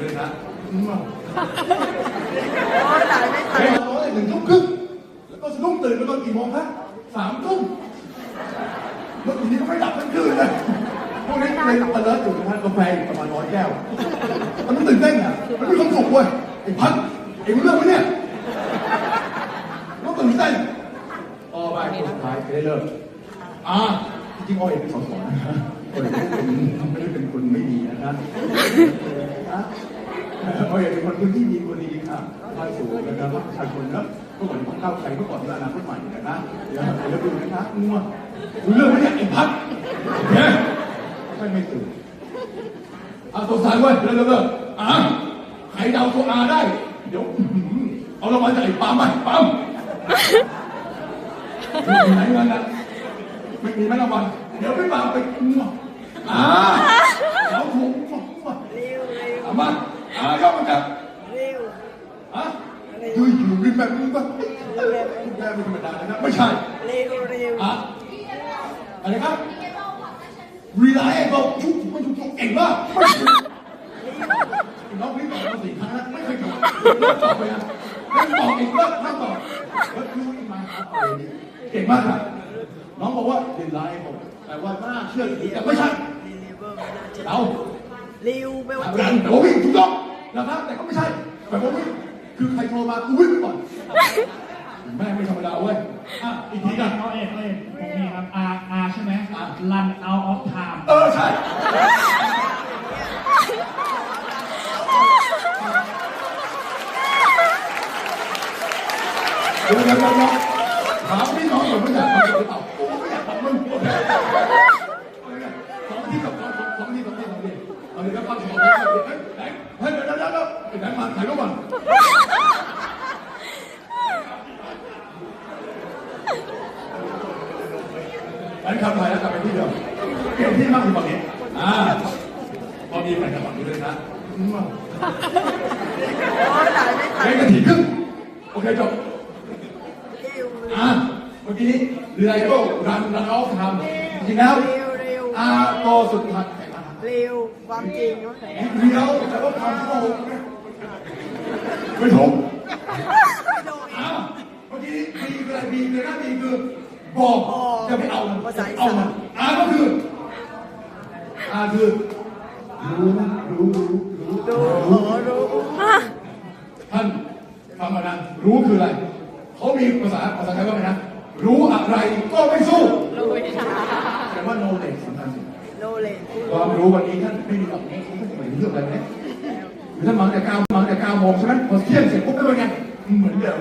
เลยนะโอ้ยหลายไม่ทันเฮ้ยนอนได้หนึ่งทุ่มครึ่งแล้วก็สะดุ้งตื่นไปตอนกี่โมงครับสามทุ่มเมื่อคืนนี้ก็ไม่หลับทั้งคืนเลยพวกนี้เลยตะเลิศอยู่นะฮะกาแฟอีกประมาณร้อยแก้ว มันไม่ตื่นเต้นอะมันไม่มีความสุขเว้ยไอ้พัดไอ้รู้เรื่องไหมเนี่ยต้องตื่นเต้นต่อไปคนสุดท้ายจะได้เริ่มอ่าจริงๆออยเป็นสองสอนนะ ฮะออยไม่ได้เป็นคนไม่ดีนะครับนะออยเป็นคนพื้นที่ดีคนดีครับมานสู่นะครับประชาชนนะเมื่อก่อนของก้าไกลเมื่อก่อนเป็นอนาคตใหม่นะเดี๋ยวเดี๋ยวดูนะครับงัวรู้เรื่องไมเนี่ยไอ้พัดเนี่ยไม่ไม่ตื่นเอาตัวสายไว้เร็วๆเร็วๆอะใครเดาตัวอาได้ เดี๋ยวเอารางวัลจากไอ้ปั๊มไปปั๊มไม่มีไหนเงินนะไม่มีไหมรางวัลเดี๋ยวพี่ปั๊มไปมั่วอ่าเดี๋ยวถูกมั่วมั่ว เร็วเร็ว เอามาอ่ายกมันจับ เร็ว อะอยู่อยู่ริมแบบนี้ก็แม่ไม่ธรรมดานะครับไม่ใช่ เร็วเร็ว อะอะไรครับ reliable ชุกมันชุกเก่งมากน้องนี่ตอบมาสี่ครั้งแล้วไม่เคยตอบไม่ตอบไปนะไม่ตอบอีกแล้วไม่ตอบแล้วดูอีกมาครับเก่งมากครับน้องบอกว่า reliable แต่ว่าน่าเชื่อถือแต่ไม่ใช่เราเร็วแปลว่าทำงานแต่ว่าวิ่งถูกต้องนะครับแต่ก็ไม่ใช่แต่ว่าวิ่งคือใครโทรมากูวิ่งไปก่อน แม่ไม่ธรรมดาเว้ยอะอีกทีนะ เอาเอกเอาเอกผมมีครับ R R ใช่ไหม Run out of time เออใช่เดี๋ยวเดี๋ยวเดี๋ยวถามพี่น้องผมไม่อยากทำหรือเปล่าผมไม่อยากทำมึงโอเคสองที่กับสองสองที่สองที่สองที่เอาเลยครับฟังสองที่เฮ้ยเดี๋ยวเดี๋ยวเดี๋ยวไอ้แบงค์มาถ่ายรูปก่อนแบงค์ขับถ่ายแล้วกลับไปที่เดิมเปลี่ยนที่ มากกว่าฝั่งนี้อ่าพอมีแฟนกับฝั่งนี้ด้วยนะโอ้ยหลายไม่ทันเล่นกันถี่ครึ่งโอเคจบเร็วเร็วอะเมื่อกี้นี้เรือไอโก้รันรันออฟทำจริงแล้วเร็วเร็วอาโตสุดท้ายแข่งมาเร็วความจริงว่าไหนเดียวแต่ว่าทำโกงไม่ถูกอะเมื่อกี้นี้บีคืออะไรบีคือหน้าบีคือบอกจะไปเอามันเอามันอะก็คือ อะคือรู้รู้รู้รู้ดูรู้โอ้รู้ท่านฟังมานะรู้คืออะไรเขามีภาษาภาษาไทยว่าไงนะรู้อะไรก็ไม่สู้แต่ว่า knowledge สำคัญสุดโนเลนความรู้วันนี้ท่านไม่มีหรอกท่านไม่เหมือนเรื่องอะไรเนี่ยหรือท่านมาแต่เก้ามาแต่เก้าโมงใช่ไหมพอเที่ยงเสร็จปุ๊บก็เป็นไงเหมือนเดิม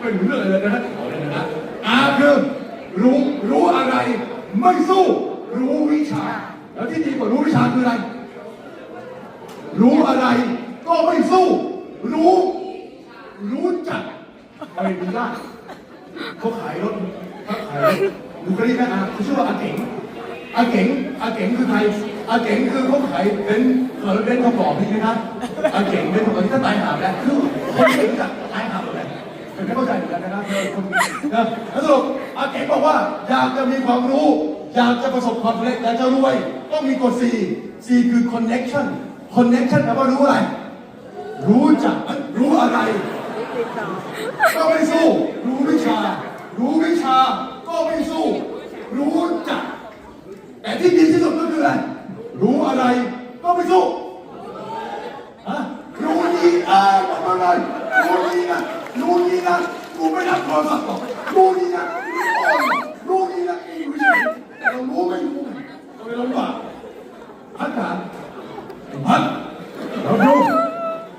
ไม่รู้เรื่องอะไรเลยนะฮะขอเลยนะอาคือรู้รู้อะไรไม่สู้ รู้วิชา แล้วที่ดีกว่ารู้วิชาคืออะไร รู้อะไรก็ไม่สู้ รู้ รู้จักไม่รู้ได้เขาขายรถเขาขายรถดูเคยได้ไหมอาเขาชื่อว่าอาเก๋งอาเก๋งอาเก๋งคือใครอาเก๋งคือเขาขายเป็นเออเป็นทองหล่อพี่นะครับอาเก๋งเป็นทองหล่อที่ถ้าตายหาแล้วคือคนที่รู้จักตายหาหมดเลยเป็นไม่เข้าใจเหมือนกันนะครับแล้วสรุปอาเก๋งบอกว่าอยากจะมีความรู้ อยากจะประสบความสำเร็จอยากจะรวยต้องมีกฎ C C คือ connection connection แปลว่ารู้อะไร รู้จักรู้อะไรติดต่อก็ไม่สู้ รู้วิชา รู้วิชา ก็ไม่สู้ รู้จัก แต่ที่ดีที่สุดก็คืออะไร รู้อะไร ก็ไม่สู้ฮะรู้นี้อ่าทำอะไรรู้นี้นะรู้นี้นะกูไม่รับโทรศัพท์หรอกรู้นี้นะ รู้ไม่รู้เราไม่รู้ว่าพัฒนาพัฒเรารู้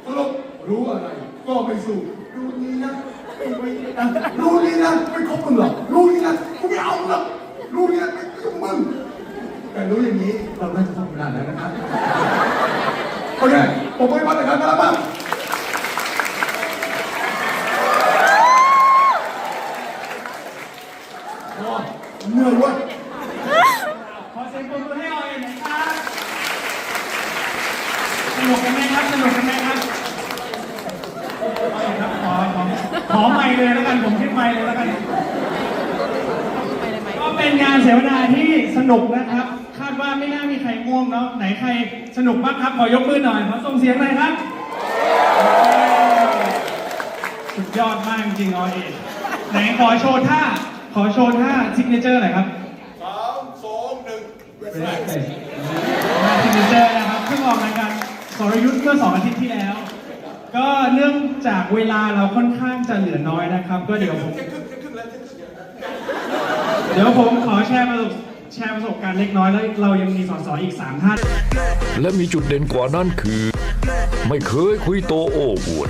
สรุปรู้อะไร ก็ไม่สู้รู้นี้นะไม่ไม่นะรู้นี้นะไม่คบมึงหรอกรู้นี้นะกูไม่เอาหรอกรู้นี้นะไม่ยุ่งมึงแต่รู้อย่างนี้เราน่าจะทำงานแล้วนะครับโอเคผมไม่พัฒนาแล้วบ้าง โอ้เหนื่อยเว้ย ขอเสียงปรบมือให้เอาเอกหน่อยครับส นุกกันไหมครับ สนุกกันไหมครับเอาเอกครับขอขอขอไมค์เลยแล้วกัน ผมคิดไมค์เลยแล้วกัน ก็เป็นงานเสวนาที่สนุกนะครับ คาดดว่าไม่น่ามีใครง่วงเนาะ ไหนใครสนุกบ้างครับ ขอยกมือหน่อย ขอส่งเสียงหน่อยครับ สุดยอดมากจริงๆอเอไหนขอโชว์ท่า ขอโชว์ท่าซิกเนเจอร์หน่อยครับสามสองหนึ่งท่าซิกเนเจอร์นะครับเพิ่งออกรายการ สรยุทธ์เมื่อสองอาทิตย์ที่แล้ว ก็เนื่องจากเวลาเราค่อนข้างจะเหลือน้อยนะครับ ก็เดี๋ยวผมเดี๋ยวผมขอแชร์ประสบแชร์ประสบการณ์เล็กน้อยแล้วเรายังมีสสอีก3ท่านและมีจุดเด่นกว่านั้นคือ ไม่เคยคุยโตโอ้อวด